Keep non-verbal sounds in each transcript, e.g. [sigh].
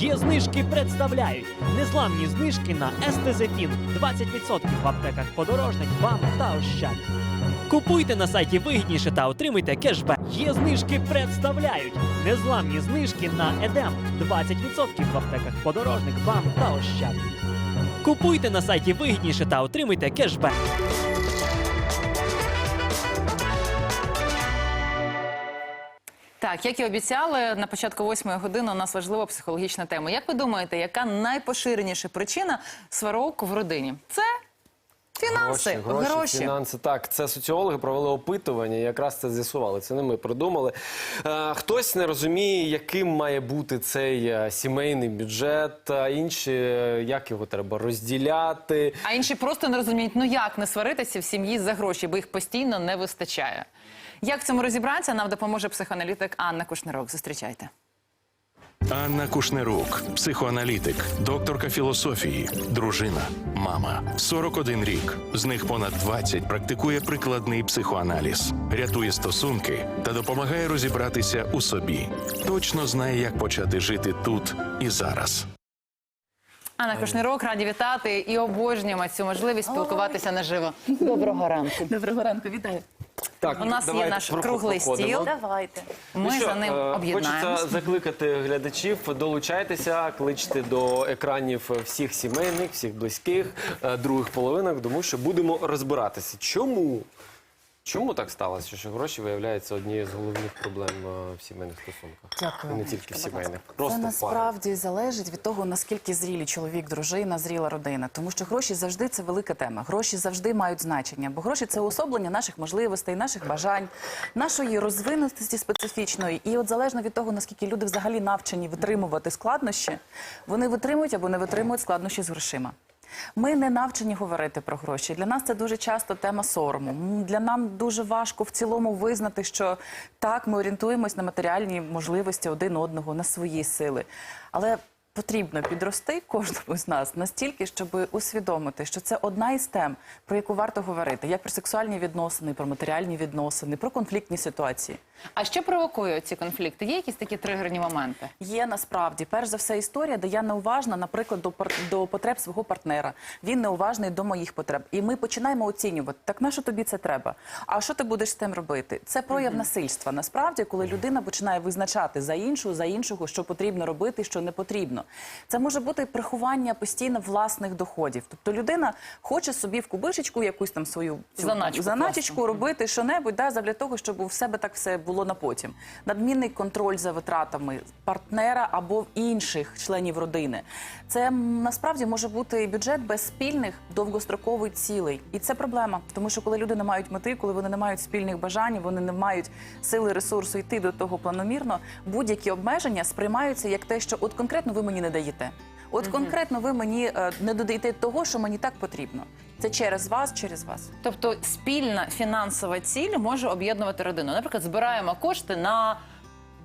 Є знижки представляють незламні знижки на естезефін 20% в аптеках подорожник, вам та ощад. Купуйте на сайті вигідніше та отримуйте кешбек. Є знижки представляють незламні знижки на едем 20% в аптеках подорожник, вам та ощад. Купуйте на сайті вигідніше та отримуйте кешбек. Так, як і обіцяли, на початку восьмої години у нас важлива психологічна тема. Як ви думаєте, яка найпоширеніша причина сварок в родині? Це фінанси, Гроші, гроші, фінанси. Так, це соціологи провели опитування, і якраз це з'ясували. Це не ми придумали. Е, хтось не розуміє, яким має бути цей е, сімейний бюджет, а інші, е, як його треба розділяти. А інші просто не розуміють, ну як не сваритися в сім'ї за гроші, бо їх постійно не вистачає. Як в цьому розібратися, нам допоможе психоаналітик Анна Кушнирок. Зустрічайте. Анна Кушнерук, психоаналітик, докторка філософії, дружина, мама. 41 рік. З них понад 20 практикує прикладний психоаналіз, рятує стосунки та допомагає розібратися у собі. Точно знає, як почати жити тут і зараз. Анна Кушнирок, раді вітати і обожнюємо цю можливість спілкуватися наживо. Доброго ранку. Доброго ранку, вітаю. Так, У нас є давайте наш про- круглий проходимо. стіл. Давайте. Ми Ну що, за ним е, об'єднаємося. Хочеться закликати глядачів, долучайтеся, кличте до екранів всіх сімейних, всіх близьких, е, других половинок, тому що будемо розбиратися. Чому? Чому так сталося, що гроші виявляються однією з головних проблем е, в сімейних стосунках? Дякую. І не тільки в сімейних. Це Просто в парах. насправді залежить від того, наскільки зрілі чоловік, дружина, зріла родина. Тому що гроші завжди це велика тема. Гроші завжди мають значення, бо гроші це уособлення наших можливостей, наших бажань, нашої розвинутості специфічної. І от залежно від того, наскільки люди взагалі навчені витримувати складнощі, вони витримують або не витримують складнощі з грошима. Ми не навчені говорити про гроші. Для нас це дуже часто тема сорому. Для нам дуже важко в цілому визнати, що так, ми орієнтуємось на матеріальні можливості один одного, на свої сили. Але потрібно підрости кожному з нас настільки, щоб усвідомити, що це одна із тем, про яку варто говорити, як про сексуальні відносини, про матеріальні відносини, про конфліктні ситуації. А що провокує ці конфлікти? Є якісь такі тригерні моменти? Є насправді перш за все історія, де я неуважна, наприклад, до пар- до потреб свого партнера. Він неуважний до моїх потреб. І ми починаємо оцінювати, так на що тобі це треба? А що ти будеш з тим робити? Це прояв насильства. Насправді, коли людина починає визначати за іншу, за іншого, що потрібно робити, що не потрібно. Це може бути приховання постійно власних доходів. Тобто людина хоче собі в кубишечку якусь там свою цю Заначку заначечку робити що-небудь, да, для того, щоб у себе так все було на потім. Надмінний контроль за витратами партнера або інших членів родини. Це насправді може бути бюджет без спільних довгострокових цілей. І це проблема, тому що коли люди не мають мети, коли вони не мають спільних бажань, вони не мають сили ресурсу йти до того планомірно, будь-які обмеження сприймаються як те, що от конкретно ви мені не даєте. От конкретно ви мені е, не додаєте того, що мені так потрібно. Це через вас, через вас. Тобто спільна фінансова ціль може об'єднувати родину. Наприклад, збираємо кошти на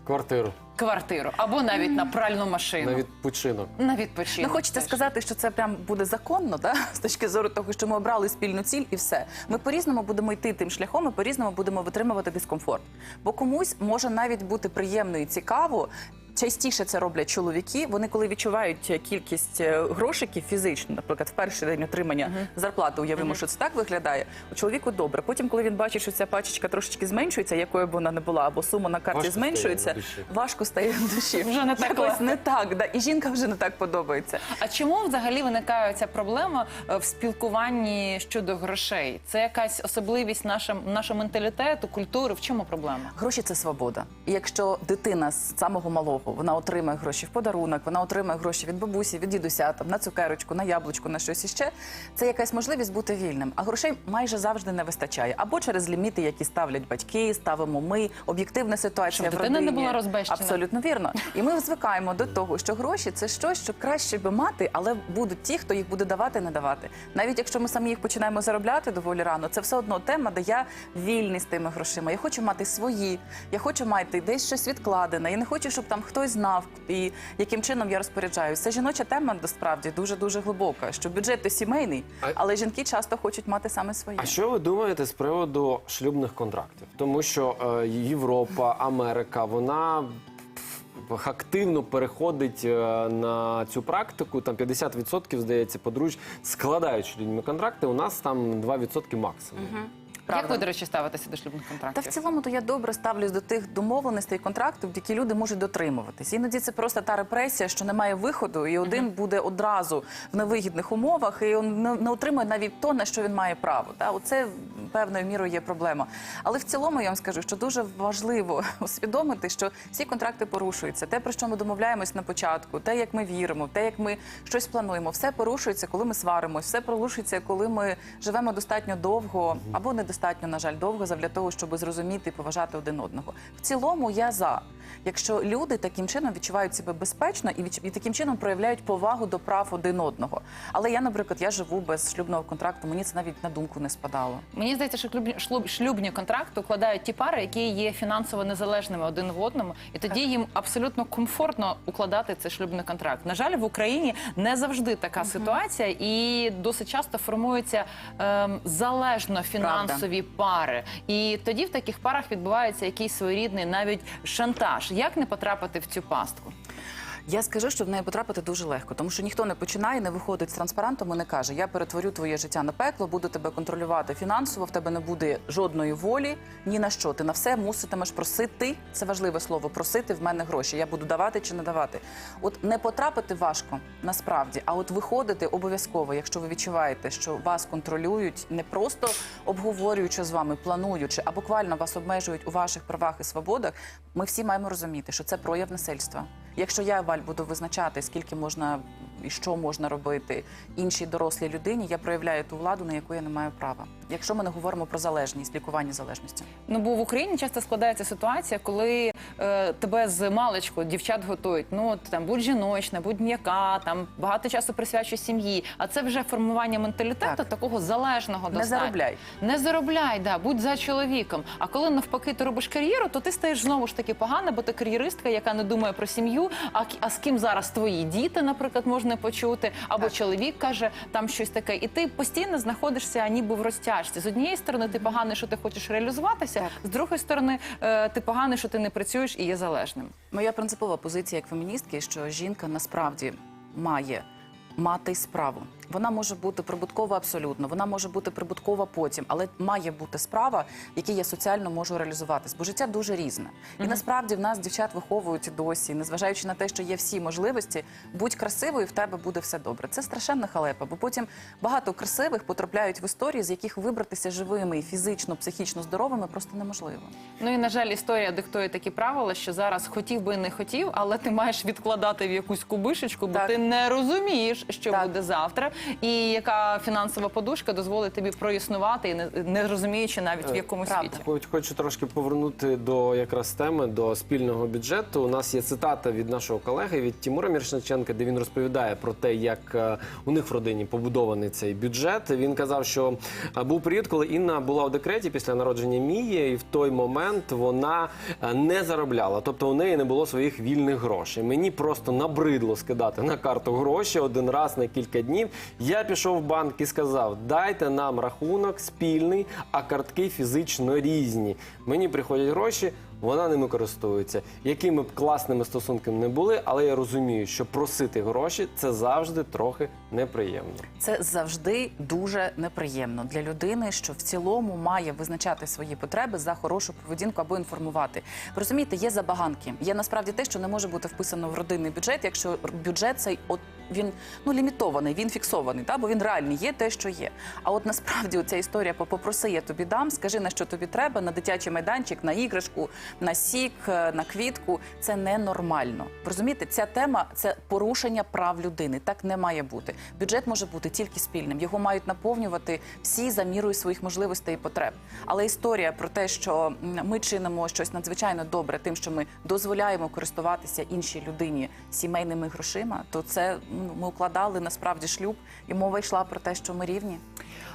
Квартиру квартиру або навіть на пральну машину. на відпочинок. На відпочинок. Ну, хочеться теж. сказати, що це прям буде законно, да? [laughs] з точки зору того, що ми обрали спільну ціль і все. Ми по-різному будемо йти тим шляхом, ми по-різному будемо витримувати дискомфорт. Бо комусь може навіть бути приємно і цікаво. Частіше це роблять чоловіки. Вони коли відчувають кількість е, грошиків фізично, наприклад, в перший день отримання зарплати, уявимо, що це так виглядає. У чоловіку добре. Потім, коли він бачить, що ця пачечка трошечки зменшується, якою б вона не була, або сума на карті Важко зменшується, важко стає в душі. Вже не так Якось не так, да. і жінка вже не так подобається. А чому взагалі виникає ця проблема е, в спілкуванні щодо грошей? Це якась особливість наша, нашого менталітету, культури? В чому проблема? Гроші це свобода. І якщо дитина з самого малого вона отримає гроші в подарунок, вона отримає гроші від бабусі, від дідуся, там на цукерочку, на яблучку, на щось іще, це якась можливість бути вільним. А грошей майже завжди не вистачає. Або через ліміти, які ставлять батьки, ставимо ми, об'єктивна ситуація Щоб в дитина не була розбещена. Абсолютно вірно. І ми звикаємо до того, що гроші це щось, що краще би мати, але будуть ті, хто їх буде давати, не давати. Навіть якщо ми самі їх починаємо заробляти доволі рано, це все одно тема, де я вільний з тими грошима. Я хочу мати свої, я хочу мати десь щось відкладене. Я не хочу, щоб там хтось знав і яким чином я розпоряджаюся. Це жіноча тема насправді дуже дуже глибока. Що бюджет то сімейний, але жінки часто хочуть мати саме своє. А що ви думаєте з приводу шлюбних контрактів? Тому що е, Європа, Америка, вона активно переходить е, на цю практику. Там 50% здається, подруж складають людьми контракти. У нас там 2% максимум. Правда. ви, до речі, ставитеся до шлюбних Та в цілому то я добре ставлюсь до тих домовленостей контрактів, які люди можуть дотримуватись. Іноді це просто та репресія, що немає виходу, і один буде одразу в невигідних умовах, і він не, не отримує навіть то, на що він має право. Та оце певною мірою є проблема. Але в цілому я вам скажу, що дуже важливо [laughs] усвідомити, що всі контракти порушуються. Те, про що ми домовляємось на початку, те, як ми віримо, те, як ми щось плануємо, все порушується, коли ми сваримось, все порушується, коли ми живемо достатньо довго або недостатньо, на жаль, довго для того, щоб зрозуміти і поважати один одного. В цілому я за. Якщо люди таким чином відчувають себе безпечно і таким чином проявляють повагу до прав один одного. Але я, наприклад, я живу без шлюбного контракту, мені це навіть на думку не спадало. Мені здається, що шлюбні, шлюб- шлюбні контракти укладають ті пари, які є фінансово незалежними один в одному, і тоді їм абсолютно комфортно укладати цей шлюбний контракт. На жаль, в Україні не завжди така ситуація, і досить часто формуються ем, залежно фінансові пари. І тоді в таких парах відбувається якийсь своєрідний навіть шантаж. Як не потрапити в цю пастку? Я скажу, що в неї потрапити дуже легко, тому що ніхто не починає, не виходить з транспарантом і не каже: Я перетворю твоє життя на пекло, буду тебе контролювати фінансово. В тебе не буде жодної волі ні на що. Ти на все муситимеш просити. Це важливе слово просити в мене гроші. Я буду давати чи не давати. От не потрапити важко насправді, а от виходити обов'язково, якщо ви відчуваєте, що вас контролюють, не просто обговорюючи з вами, плануючи, а буквально вас обмежують у ваших правах і свободах. Ми всі маємо розуміти, що це прояв насильства. Якщо я Валь буду визначати, скільки можна і що можна робити іншій дорослій людині, я проявляю ту владу, на яку я не маю права. Якщо ми не говоримо про залежність, лікування залежності. Ну бо в Україні часто складається ситуація, коли е, тебе з маличку дівчат готують. Ну там будь жіночна, будь м'яка, там багато часу присвячуй сім'ї. А це вже формування менталітету Так. такого залежного Не достатньо. заробляй. Не заробляй, да, будь за чоловіком. А коли навпаки ти робиш кар'єру, то ти стаєш знову ж таки погана, бо ти кар'єристка, яка не думає про сім'ю. А, к- а з ким зараз твої діти, наприклад, можна почути, або Так. чоловік каже там щось таке, і ти постійно знаходишся ніби в розтяжці. З однієї сторони, ти поганий, що ти хочеш реалізуватися, Так. з другої сторони, е, ти поганий, що ти не працюєш і є залежним. Моя принципова позиція як феміністки, що жінка насправді має мати справу. Вона може бути прибуткова абсолютно, вона може бути прибуткова потім, але має бути справа, в якій я соціально можу реалізуватись. Бо життя дуже різне. І насправді в нас дівчат виховують досі, незважаючи на те, що є всі можливості, будь красивою, в тебе буде все добре. Це страшенна халепа, бо потім багато красивих потрапляють в історії, з яких вибратися живими і фізично, психічно здоровими просто неможливо. Ну і на жаль, історія диктує такі правила, що зараз хотів би не хотів, але ти маєш відкладати в якусь кубишечку, бо Так. ти не розумієш, що Так. буде завтра, і яка фінансова подушка дозволить тобі проіснувати, і не, не розуміючи навіть в якому правда. світі. Хоч- Хочу трошки повернути до якраз теми до спільного бюджету. У нас є цитата від нашого колеги від Тимура Міршниченка, де він розповідає про те, як е, у них в родині побудований цей бюджет. Він казав, що е, був період, коли Інна була в декреті після народження Мії, і в той момент вона е, не заробляла. Тобто у неї не було своїх вільних грошей. Мені просто набридло скидати на карту гроші один раз на кілька днів. Я пішов в банк і сказав: дайте нам рахунок спільний, а картки фізично різні. Мені приходять гроші. Вона ними користується. Якими б класними стосунками не були, але я розумію, що просити гроші це завжди трохи неприємно. Це завжди дуже неприємно для людини, що в цілому має визначати свої потреби за хорошу поведінку або інформувати. Розумієте, є забаганки. Є насправді те, що не може бути вписано в родинний бюджет, якщо бюджет цей він ну лімітований, він фіксований, та бо він реальний є те, що є. А от насправді ця історія попроси, я тобі дам, скажи на що тобі треба, на дитячий майданчик, на іграшку, на сік, е, на квітку. Це ненормально. Ви розумієте, ця тема це порушення прав людини. Так не має бути. Бюджет може бути тільки спільним. Його мають наповнювати всі за мірою своїх можливостей і потреб. Але історія про те, що ми чинимо щось надзвичайно добре, тим, що ми дозволяємо користуватися іншій людині сімейними грошима, то це ми укладали насправді шлюб, і мова йшла про те, що ми рівні.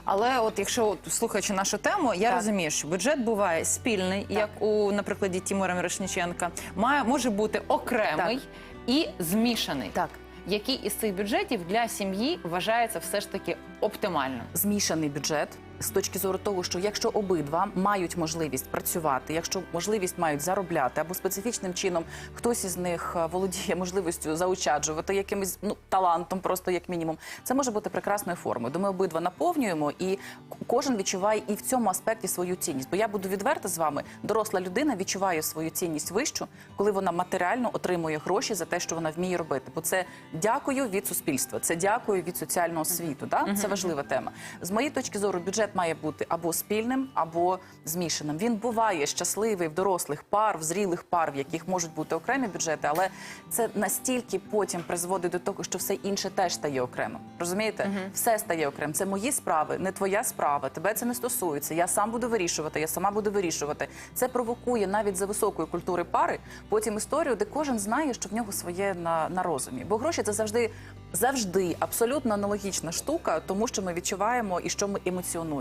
Але от якщо от, слухаючи нашу тему, я Так. розумію, що бюджет буває спільний, як у на прикладі Тімура Мірошниченка, має може бути окремий і змішаний. Так. Який із цих бюджетів для сім'ї вважається все ж таки оптимальним? Змішаний бюджет з точки зору того, що якщо обидва мають можливість працювати, якщо можливість мають заробляти або специфічним чином хтось із них е, володіє можливістю заощаджувати якимось ну талантом, просто як мінімум, це може бути прекрасною формою. Де ми обидва наповнюємо, і кожен відчуває і в цьому аспекті свою цінність. Бо я буду відверта з вами, доросла людина відчуває свою цінність вищу, коли вона матеріально отримує гроші за те, що вона вміє робити. Бо це дякую від суспільства, це дякую від соціального світу. Да? Це важлива тема. З моєї точки зору, бюджет має бути або спільним, або змішаним. Він буває щасливий в дорослих пар, в зрілих пар, в яких можуть бути окремі бюджети, але це настільки потім призводить до того, що все інше теж стає окремо. Розумієте? Все стає окремо. Це мої справи, не твоя справа. Тебе це не стосується. Я сам буду вирішувати, я сама буду вирішувати. Це провокує навіть за високої культури пари потім історію, де кожен знає, що в нього своє на, на розумі. Бо гроші це завжди, завжди абсолютно аналогічна штука, тому що ми відчуваємо і що ми емоціонуємо.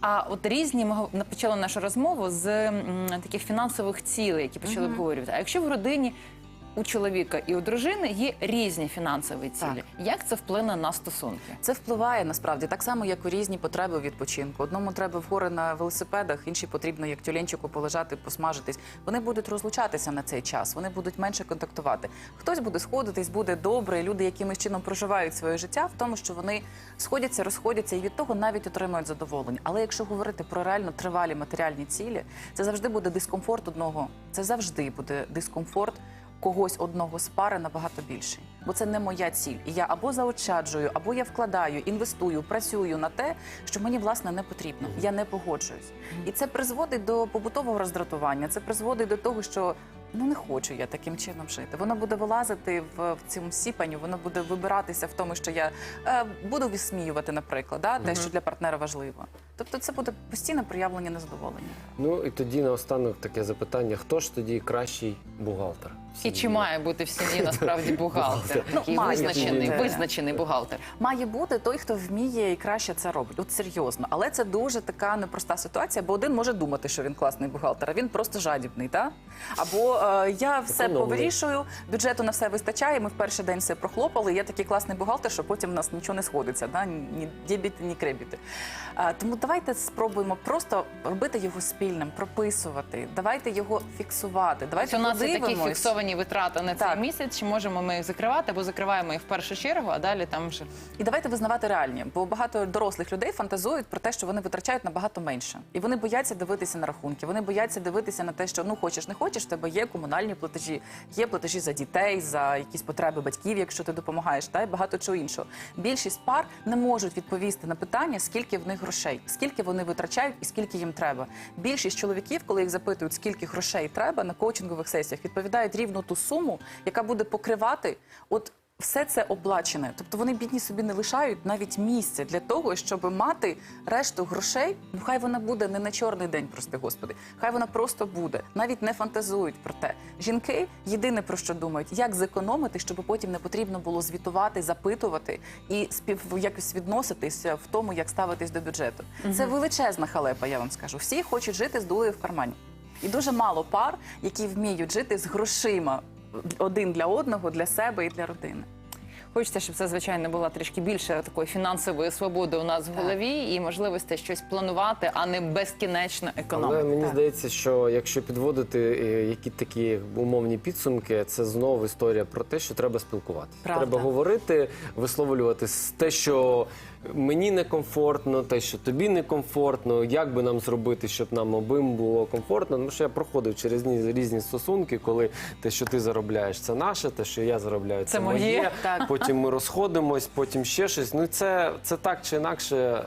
А от різні ми почали нашу розмову з м, таких фінансових цілей, які почали обговорювати. А якщо в родині у чоловіка і у дружини є різні фінансові цілі, як це вплине на стосунки? Це впливає насправді так само, як у різні потреби у відпочинку. Одному треба в гори на велосипедах, іншій потрібно як тюленчику полежати, посмажитись. Вони будуть розлучатися на цей час, вони будуть менше контактувати. Хтось буде сходитись, буде добре. Люди якимось чином проживають своє життя в тому, що вони сходяться, розходяться і від того навіть отримують задоволення. Але якщо говорити про реально тривалі матеріальні цілі, це завжди буде дискомфорт одного. Це завжди буде дискомфорт когось одного з пари набагато більший. Бо це не моя ціль. І я або заощаджую, або я вкладаю, інвестую, працюю на те, що мені власне не потрібно. Я не погоджуюсь. І це призводить до побутового роздратування. Це призводить до того, що ну не хочу я таким чином жити. Воно буде вилазити в, в цьому сіпанню, воно буде вибиратися в тому, що я е, буду висміювати, наприклад, да, те, що для партнера важливо. Тобто, це буде постійне проявлення незадоволення. Ну і тоді наостанок таке запитання: хто ж тоді кращий бухгалтер? І чи має бути в сім'ї [laughs] насправді бухгалтер? Ну, Такий має визначений, бути. визначений бухгалтер. Має бути той, хто вміє і краще це робить. От серйозно. Але це дуже така непроста ситуація, бо один може думати, що він класний бухгалтер, а він просто жадібний, та? Або е, я все повирішую, бюджету на все вистачає. Ми в перший день все прохлопали. Я такий класний бухгалтер, що потім в нас нічого не сходиться, да? ні дебіти, ні кребіти. Е, тому давайте спробуємо просто робити його спільним, прописувати. Давайте його фіксувати. Давайте у нас такі подивимось. Фіксовані витрати на цей Так. місяць, чи можемо ми їх закривати, або закриваємо їх в першу чергу, а далі там вже І давайте визнавати реальні, бо багато дорослих людей фантазують про те, що вони витрачають набагато менше, і вони бояться дивитися на рахунки. Вони бояться дивитися на те, що ну хочеш, не хочеш, в тебе є комунальні платежі, є платежі за дітей, за якісь потреби батьків, якщо ти допомагаєш, та й багато чого іншого. Більшість пар не можуть відповісти на питання, скільки в них грошей, скільки вони витрачають і скільки їм треба. Більшість чоловіків, коли їх запитують, скільки грошей треба на коучингових сесіях, відповідають рівно ту суму, яка буде покривати от. Все це оплачене, тобто вони бідні собі не лишають навіть місця для того, щоб мати решту грошей. Ну хай вона буде не на чорний день, прости господи. Хай вона просто буде. Навіть не фантазують про те. Жінки єдине про що думають, як зекономити, щоб потім не потрібно було звітувати, запитувати і спів якось відноситися в тому, як ставитись до бюджету. Це величезна халепа, я вам скажу. Всі хочуть жити з дулею в кармані. І дуже мало пар, які вміють жити з грошима один для одного, для себе і для родини. Хочеться, щоб це звичайно була трішки більше такої фінансової свободи у нас в голові і можливості щось планувати, а не безкінечно Але мені так. здається, що якщо підводити е, які такі умовні підсумки, це знову історія про те, що треба спілкуватися. Треба говорити, висловлювати те, що мені некомфортно, те, що тобі некомфортно, як би нам зробити, щоб нам обом було комфортно. Тому що я проходив через різні, різні стосунки, коли те, що ти заробляєш, це наше, те, що я заробляю, це, Це моє. Так. Потім ми розходимось, потім ще щось. Ну це, це так чи інакше, е,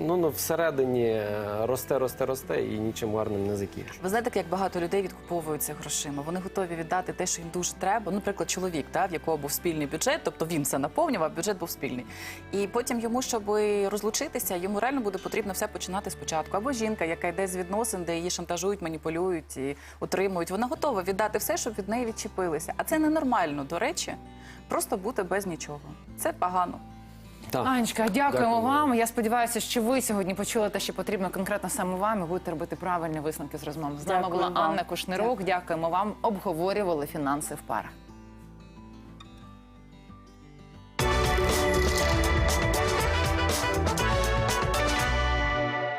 ну, ну всередині е, росте, росте, росте і нічим гарним не закінчує. Ви знаєте, як багато людей відкуповуються грошима. Вони готові віддати те, що їм дуже треба. Ну, наприклад, чоловік, та, в якого був спільний бюджет, тобто він все наповнював, бюджет був спільний. І потім йому, щоб розлучитися, йому реально буде потрібно все починати спочатку. Або жінка, яка йде з відносин, де її шантажують, маніпулюють і утримують. Вона готова віддати все, щоб від неї відчепилися. А це ненормально, до речі, просто бути без нічого. Це погано. Так. Анечка, дякуємо Дякую. вам. Я сподіваюся, що ви сьогодні почули те, що потрібно конкретно саме вам, і будете робити правильні висновки з розмови. З нами Дякую була вам. Анна Кушнирук. Дякуємо вам. Обговорювали фінанси в парах.